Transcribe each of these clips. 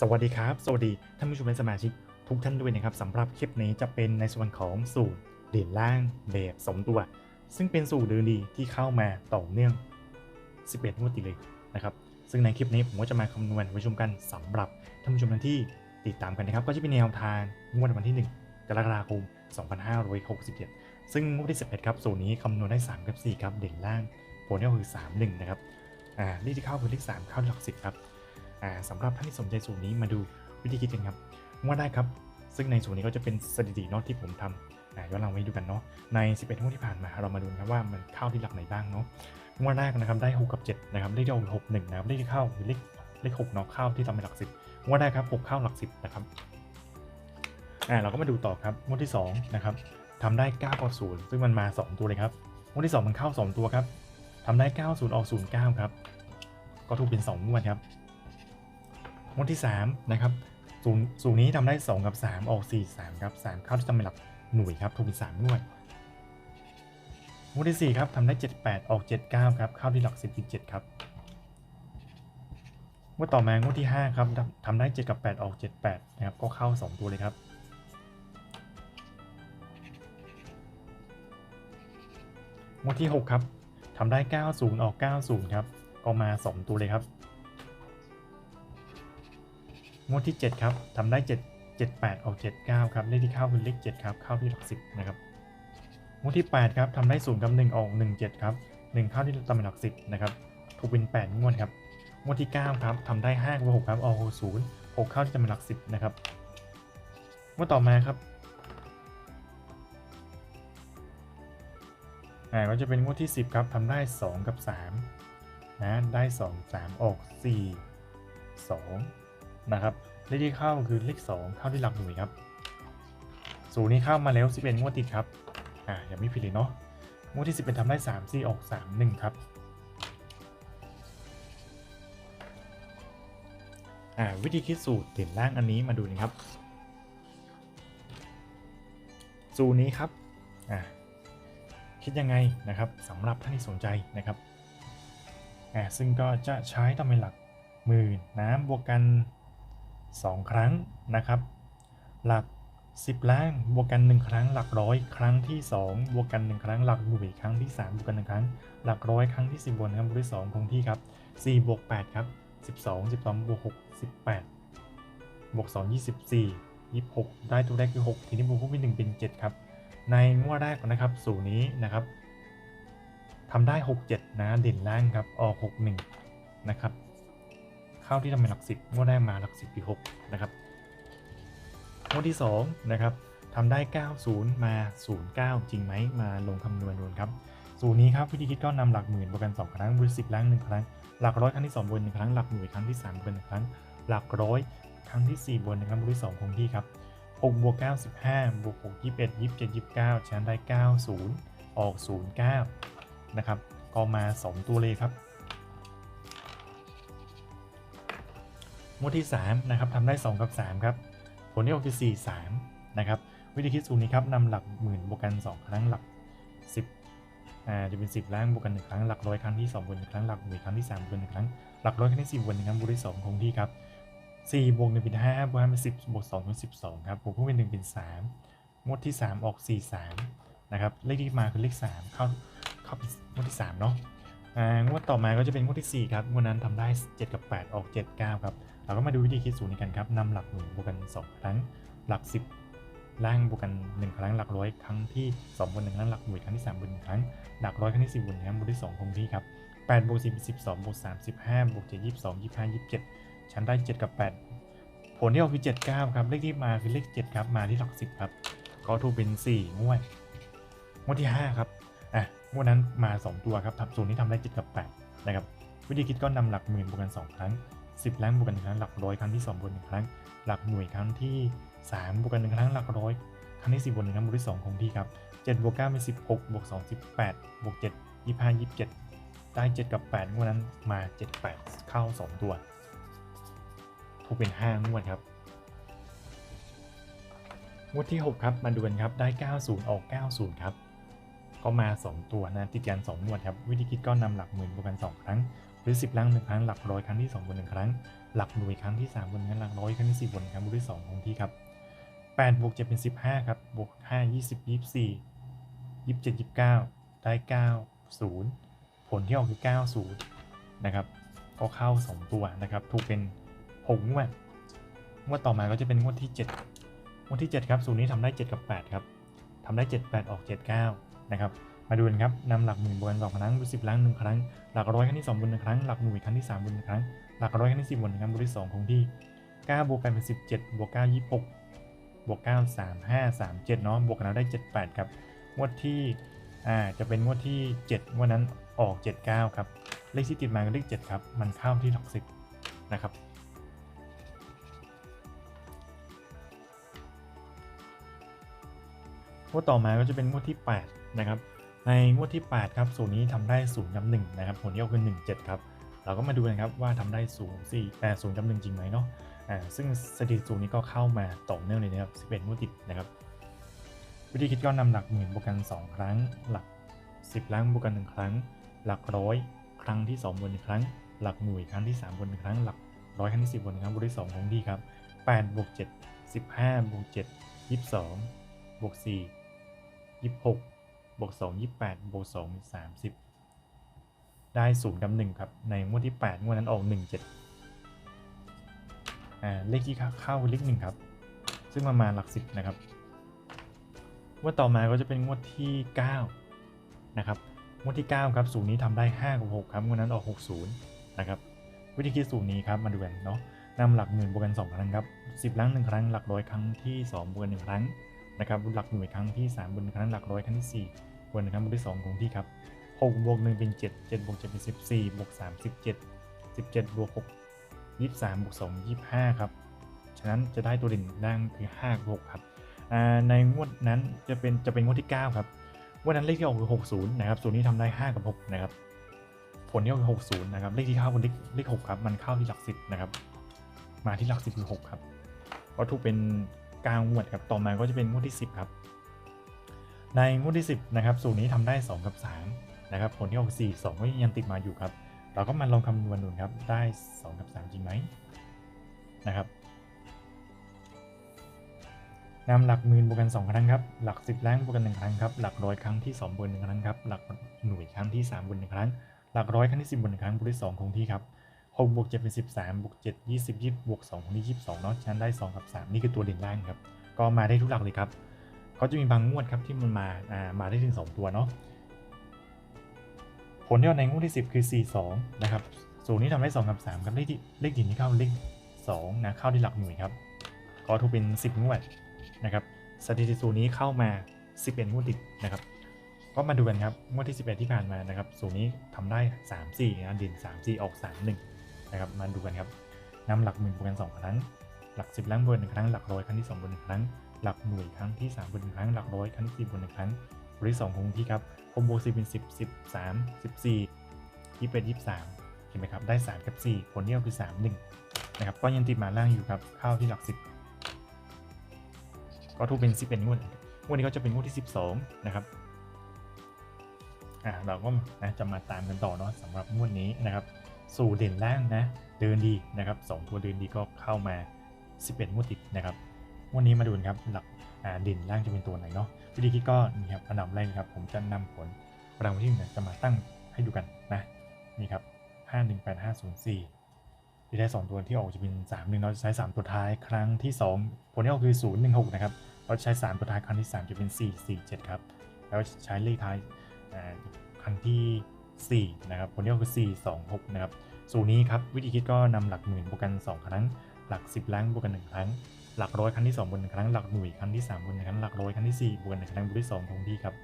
สวัสดีครับ สวัสดีท่านผู้ชมและสมาชิกทุกท่านด้วยนะครับสำหรับคลิปนี้จะเป็นในส่วนของสูตรเด่นล่างแบบสมตัว ซึ่งเป็นสูตรเดินดีที่เข้ามาต่อเนื่อง 11งวดติดเลยนะครับซึ่งในคลิปนี้ผมก็จะมาคำนวณไว้ชมกันสำหรับท่านผู้ชมท่านที่ติดตามกันนะครับ ก็จะเป็นแนวทางงวดวันที่ 1 กรกฎาคม 2567 ซึ่งงวดที่ 11 ครับสูตรนี้คำนวณได้3กับ4ครับเด่นล่างผลก็คือ 3 1 นะครับอ่าเลขที่เข้าคือเลข3เข้าหลัก10ครับ สำหรับท่านที่สนใจสูตรนี้มาดูวิธีคิดกันครับว่าได้ครับ ซึ่งในสูตรนี้ก็จะเป็นสถิติเนาะที่ผมทำอ่าย้อนหลังไว้ดูกันเนาะใน 11งวดที่ผ่านมาเรามาดูนะว่ามันเข้าที่หลักไหนบ้างเนาะงวดแรกนะครับได้ 6 กับ 7 นะครับเลขที่ออกหกหนึ่งนะครับเลขที่เข้าเลขเลขหกเนาะเข้าที่ทำเป็นหลักสิบงวดแรกครับ6เข้าหลักสิบนะครับอ่าเราก็มาดูต่อครับงวดที่สองนะครับทำได้9กับ0ซึ่งมันมา 2 ตัวเลยครับงวดที่ 2 มันเข้า 2 ตัวครับทำได้ 90 ออก 09 ครับ ก็ถูกเป็น2งวดครับ งวดที่3นะครับสูงสูงนี้ทำได้ 2 กับ 3 ออก 4 3 ครับ 3 เข้าที่ตำแหน่งหลักหน่วยครับถูกเป็น3งวดงวดที่ 4 ครับทำได้ 7 8 ออก 7 9 ครับ เข้าที่หลัก 10 7 ครับงวดต่อมางวดที่ 5 ครับทำทำได้ 7 กับ 8 ออก 7 8 นะครับ ก็เข้า 2 ตัวเลยครับงวดที่ 6 ครับทำได้ 90 ออก 90 ครับ ก็มา 2 ตัวเลยครับ งวดที่ 7 ครับทำได้ 7 7 8ออก79 ครับเลขที่เข้าคือเลข7ครับเข้าที่หลัก10นะครับงวดที่ 8 ครับทำได้0กับ1ออก1 7ครับ1เข้าที่ตำแหน่งหลัก10นะครับถูกเป็น 8 งวดครับงวดที่ 9 ครับทำได้5กับ6ครับออก0 6เข้าที่ตำแหน่งหลัก10นะครับงวดต่อมาครับอ่าก็จะเป็นงวดที่ 10 ครับทำได้ 2 กับ3นะได้ 2 3 ออก 4 2 นะครับเลขที่เข้าคือเลข2เข้าที่หลักหน่วยครับสูตรนี้เข้ามาแล้ว11งวดติดครับอ่ายังไม่ผิดเลยเนาะงวดที่11ทำได้3 4ออก3 1ครับอ่าวิธีคิดสูตรเด่นล่างอันนี้มาดูนะครับสูตรนี้ครับอ่าคิดยังไงนะครับสำหรับท่านที่สนใจนะครับอ่าซึ่งก็จะใช้ต้องเป็นหลักหมื่นน้ำบวกกัน 2 ครั้งนะครับ หลัก 10ล้านบวกกัน 1 ครั้ง หลักร้อยครั้งที่ 2 บวกกัน 1 ครั้ง หลักหน่วยครั้งที่ 3 บวกกัน 1 ครั้ง หลักร้อยครั้งที่ 10บวกนะครับบวกที่2คงที่ครับ4บวก8ครับ12 12บวก6 18บวก2 24 26 ได้ตัวแรกคือ 6 ทีนี้บวกคู่เป็น1เป็น 7 ครับ ในงวดแรกนะครับสูตรนี้นะครับทำได้ 67 นะเด่นล่างครับ ออก 61 นะครับ เข้าที่ทำเป็นหลัก10งวดแรกมาหลัก10ปี6นะครับงวดที่2นะครับทำได้ 90 มา 09 จริงไหมมาลงคำนวณดูครับสูตรนี้ครับวิธีคิดก็นำหลักหมื่นบวกกัน2ครั้งบวก10ล้างครั้ง หลักร้อยครั้งที่2บวก1ครั้งหลักหน่วยครั้งที่3บวก1ครั้ง หลักร้อยครั้งที่4บวก1ครั้งบวกที่2คงที่ครับ6บวก9 15บวก6 21 27 29ฉันได้ 90 ออก 09 นะครับก็มา 2 ตัวเลยครับ วดที่3นะครับทำได้ 2 กับ 3 ครับ ผลที่ออกคือ4 3นะครับ วิธีคิดสูตรนี้ครับนำหลักหมื่นบวกกัน 2 ครั้งหลัก 10อ่าจะเป็น 10 ล้างบวกกัน1ครั้งหลักร้อยครั้งที่2บวก1ครั้งหลักหน่วยครั้งที่3บวก1ครั้งหลักร้อยครั้งที่4บวก1ครั้งบวกที่2คงที่ครับ4บวก1เป็น5บวก5เป็น10บวก2เป็น12ครับบวกเพิ่มเป็น1เป็น3งวดที่ 3 ออก 4 3นะครับเลขที่มาคือเลข3เข้าเข้าเป็นงวดที่3เนาะ งวดต่อมาก็จะเป็นงวดที่ 4 ครับ งวดนั้นทำได้ 7 กับ 8 ออก 7 9 ครับ เราก็มาดูวิธีคิดสูตรนี้กันครับนำหลักหน่วยบวกกัน 2 ครั้ง หลัก 10 ล่างบวกกัน 1 ครั้ง หลักร้อยครั้งที่2บวก1ครั้ง หลักหน่วยครั้งที่3บวก1ครั้ง หลักร้อยครั้งที่4บวก1ครั้งบวกที่2คงที่ครับ8บวก10เป็น12บวก3 15บวก7 22 25 27 ฉันได้ 7 กับ 8 ผลที่ออกคือ 79 ครับ เลขที่มาคือเลข 7 ครับ มาที่หลัก 10 ครับ ก็ถูกเป็น 4 งวด งวดที่ 5 ครับ อะ วดนั้นมา 2 ตัวครับทับศูนย์นี้ทำได้7กับ8นะครับวิธีคิดก็นำหลักหมื่นบวกกัน 2 ครั้ง 10ล้านบวกกัน1ครั้งหลักร้อยครั้งที่ 2บวก1ครั้ง หลักหน่วยครั้งที่ 3บวกกัน1ครั้งหลักร้อยครั้งที่4บวก1ครั้งบวกที่2คงที่ครับ7บวก9เป็น16บวก2 18บวก7 25 27 ได้ 7 กับ8งวดนั้นมา 7 8 เข้า 2 ตัว ถูกเป็น 5 งวดครับงวดที่ 6 ครับ มาดูกันครับ ได้ 90 ออก 90 ครับ ก็มา 2 ตัวนะติดกัน2งวดครับวิธีคิดก็นำหลักหมื่นบวกกัน2 ครั้ง หรือ 10ล่างหนึ่งครั้งหลักร้อยครั้งที่2บนหนึ่งครั้ง หลักหน่วยครั้งที่3บนหนึ่งครั้งหลักร้อยครั้งที่4บนหนึ่งครั้งบวกที่2คงที่ครับ8บวก7เป็น 15ครับบวก5 20 24 27 29 ได้ 9 0 ผลที่ออกคือ 90 นะครับ ก็เข้า 2 ตัวนะครับ ถูกเป็น6งวดงวดต่อมาก็จะเป็นงวดที่ 7 งวดที่ 7 ครับ สูตรนี้ทำได้ 7 กับ 8 ครับทำได้ 7 8 ออก 7 9 นะครับ มาดูกันครับนำหลักหมื่นบนสองครั้งบนสิบล้านหนึ่งครั้ง หลักร้อยครั้งที่สองบนหนึ่งครั้ง หลักหน่วยครั้งที่สามบนหนึ่งครั้ง หลักร้อยครั้งที่สิบบนหนึ่งครั้งบนที่สองคงที่เก้าบวกแปดเป็นสิบเจ็ดบวกเก้ายี่สิบหกบวกเก้าสามห้าสามเจ็ดเนาะ บวกกันแล้วได้เจ็ดแปดครับ งวดที่ อ่า จะเป็นงวดที่เจ็ดงวดนั้นออกเจ็ดเก้าครับ เลขที่ติดมาก็เลขเจ็ดครับ มันเข้าที่หลักสิบนะครับงวดต่อมาก็จะเป็นงวดที่ 8 นะครับในงวดที่ 8 ครับสูตรนี้ทำได้0ูนย์กับหนะครับผลที่ออกคือ1 7 ครับ เราก็มาดูกันครับว่าทำได้0ูนย์สี่แต่ศูนย์กับหจริงไหมเนาะอ่าซึ่งสถิติสูตรนี้ก็เข้ามาต่อเนื่องเลยนะครับ11งวดติดนะครับวิธีคิดก็นำหลักหมื่นบวกกัน 2 ครั้ง หลัก 10ล้านบวกกัน 1 ครั้ง หลักร้อยครั้งที่2บน1ครั้ง หลักหน่วยครั้งที่3บน1ครั้ง หลักร้อยครั้งที่10บนครั้งบวกที่2ของดีครับ8บวก7 15บวก7 22บวก4ยี่สิ บวกสองยี่แปดบวกสองสามสิบได้ศูนย์กับหนึ่งครับ ในงวดที่แปดงวดนั้นออกหนึ่งเจ็ดอ่าเลขที่เข้าเลขหนึ่งครับ ซึ่งมามาณหลักสิบนะครับงวดต่อมาก็จะเป็นงวดที่เก้านะครับงวดที่เก้าครับสูตรนี้ทำได้ห้ากับหกครับงวดนั้นออกหกศูนย์นะครับ วิธีคิดสูตรนี้ครับมาดูกันเนาะนำหลักหมื่นบวกกันสองครั้งครับสิบครั้งหนึ่งครั้ง หลักร้อยครั้งที่สองบวกกันหนึ่งครั้ง นะครับหลักหน่วยครั้งที่ 3 บนครั้งหลักร้อยครั้งที่4บนครั้งบนที่ 2 คงที่ครับ6บวก1เป็น 7 7บวก7เป็น 14บวก3 17 17บวก6 23บวก2 25 ครับ ฉะนั้นจะได้ตัวเด่นล่างคือ5กับ6ครับในงวดนั้นจะเป็นจะเป็นงวดที่ 9 ครับวดนั้นเลขที่ออกคือ 60 นะครับ ส่วนนี้ทำได้ 5 กับ 6 นะครับ ผลที่ออกคือ 60 นะครับ เลขที่เข้าคือเลขเลข 6 ครับ มันเข้าที่หลัก 10 นะครับ มาที่หลัก 10 คือ 6 ครับวัตถุเป็น กลางงวดครับ ต่อมาก็จะเป็นงวดที่ 10 ครับ ในงวดที่ 10 นะครับ สูตรนี้ทำได้ 2 กับ 3 นะครับ ผลที่ออก4 2 ก็ยังติดมาอยู่ครับ เราก็มาลองคำนวณดูครับ ได้ 2 กับ 3 จริงไหมนะครับนำหลักหมื่นบวกกัน 2 ครั้งครับ หลัก 10ล้านบวกกัน 1 ครั้งครับ หลักร้อยครั้งที่2บน1ครั้งครับ หลักหน่วยครั้งที่3บน1ครั้ง หลักร้อยครั้งที่ 10บน1ครั้งบวกที่2คงที่ครับ 6บวก7เป็น 13บวก7 20 20บวก2คงที่22เนาะฉันได้2กับ 3 นี่คือตัวเด่นล่างครับ ก็มาได้ทุกหลักเลยครับเขาจะมีบางงวดครับที่มันมาอ่ามาได้ถึง 2 ตัวเนาะผลที่ออกในงวดที่ 10 คือ 42 นะครับสูตรนี้ทำได้ 2 กับ 3 ครับเลขที่เลขดิ่นที่เข้าเลข2นะเข้าที่หลักหน่วยครับก็ถูกเป็น 10 งวดนะครับสถิติสูตรนี้เข้ามา 11 งวดติดนะครับก็มาดูกันครับงวดที่ 11 ที่ผ่านมานะครับสูตรนี้ทำได้ 3 4นะดิน 3 4 ออก 3 1 นะครับมาดูกันครับนำหลักหมื่นบวกกัน2ครั้ง หลัก10ล้างบนหนึ่งครั้งหลักร้อยครั้งที่2บนหนึ่งครั้งหลักหน่วยครั้งที่3บนหนึ่งครั้งหลักร้อยครั้งที่4บนหนึ่งครั้งบริสองคงที่ครับผมบวก10เป็น10 13 14 21 23เห็นไหมครับได้3กับ4ผลที่ออกคือ3 1นะครับก็ยังติดมาล่างอยู่ครับเข้าที่หลัก10ก็ถูกเป็น11งวดงวดนี้ก็จะเป็นงวดที่12นะครับอ่าเราก็นะจะมาตามกันต่อเนาะสำหรับงวดนี้นะครับ สู่เด่นล่างนะ เดินดีนะครับสองตัวเดินดีก็เข้ามา 11งวดติดนะครับวันนี้มาดูกันครับหลักเด่นล่างจะเป็นตัวไหนเนาะวิธีคิดก็นี่ครับอันดับแรกครับ ผมจะนำผลรางวัลที่หนึ่งจะมาตั้งให้ดูกันนะนี่ครับ5 1 8 5 0 4ที่ได้2ตัวที่ออกจะเป็น3 1เราจะใช้3ตัวท้ายครั้งที่2ผลที่ออกคือ0 1 6นะครับเราใช้3ตัวท้ายครั้งที่3จะเป็น4 4 7ครับแล้วใช้เลขท้ายครั้งที่ 4นะครับผลที่ออกคือ 4 2 6นะครับสูตรนี้ครับวิธีคิดก็นำหลักหมื่นบวกกัน 2 ครั้ง หลัก 10ล้านบวกกัน1ครั้งหลักร้อยครั้งที่2บน1ครั้งหลักหน่วยครั้งที่3บน1ครั้งหลักร้อยครั้งที่4บวกกัน1ครั้งบวกที่2คงที่ครับ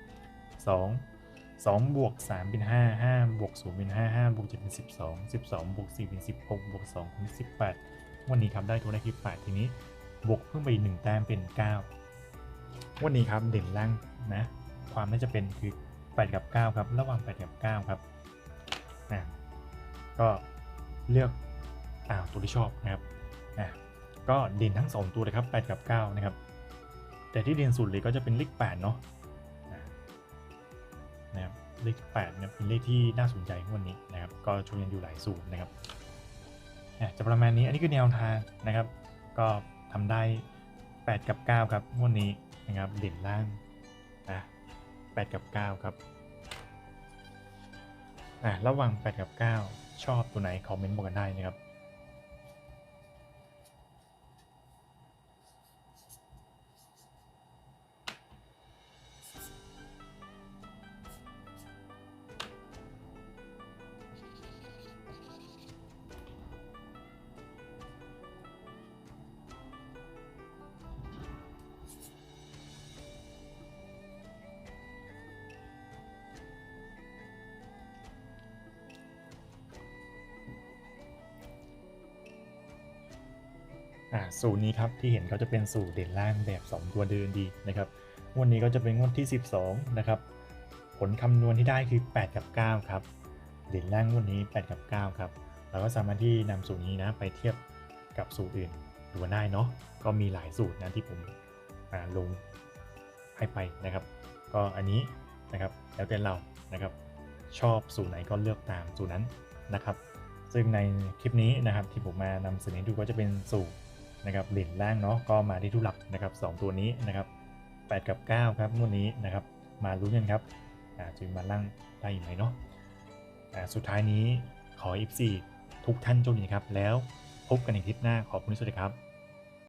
2 2บวก3เป็น5 5บวก0เป็น5 5บวก7เป็น12 12บวก4เป็น16บวก2เป็น18 วันนี้ครับได้ตัวได้คือ8ทีนี้ บวกเพิ่มไปอีก1แต้มเป็น 9 วันนี้ครับเด่นล่างนะ ความน่าจะเป็นคือ 8 กับ 9 ครับ ระหว่าง 8 กับ 9 ครับนะก็เลือกตามตัวที่ชอบนะครับนะก็ด่นทั้ง 2 ตัวเลยครับ 8 กับ 9 นะครับ แต่ที่เด่นสุดเลยก็จะเป็นเลข8เนาะนะครับเลข8เนี่ยเป็นเลขที่น่าสนใจวันนี้นะครับ ก็ชมยังอยู่หลายสูตรนะครับอะจะประมาณนี้อันนี้คือแนวทางนะครับ ก็ทำได้ 8 กับ 9 ครับงวดนี้นะครับเด่นล่างอะ 8 กับ 9 ครับ อะ ระหว่าง 8 กับ 9 ชอบตัวไหน คอมเมนต์บอกกันได้นะครับ สูตรนี้ครับที่เห็นก็จะเป็นสูตรเด่นล่างแบบ 2 ตัวเดินดีนะครับงวดนี้ก็จะเป็นงวดที่ 12นะครับผลคำนวณที่ได้คือ 8 กับ 9 ครับ เด่นล่างงวดนี้ 8 กับ 9 ครับเราก็สามารถที่นำสูตรนี้นะไปเทียบกับสูตรอื่นดูได้เนาะก็มีหลายสูตรนะที่ผมอ่าลงให้ไปนะครับ ก็อันนี้นะครับแล้วแต่เรานะครับชอบสูตรไหนก็เลือกตามสูตรนั้นนะครับ ซึ่งในคลิปนี้นะครับที่ผมมานำเสนอดูก็จะเป็นสูตร นะครับเด่นล่างเนาะก็มาที่ทุหลักนะครับสองตัวนี้นะครับ8กับ 9 ครับงวดนี้นะครับมาลุ้นกันครับจะมาล่างได้อีกไหมเนาะอ่สุดท้ายนี้ขอ F4 ทุกท่านโชคดีครับ แล้วพบกันในคลิปหน้าขอบคุณที่สวัสดีครับ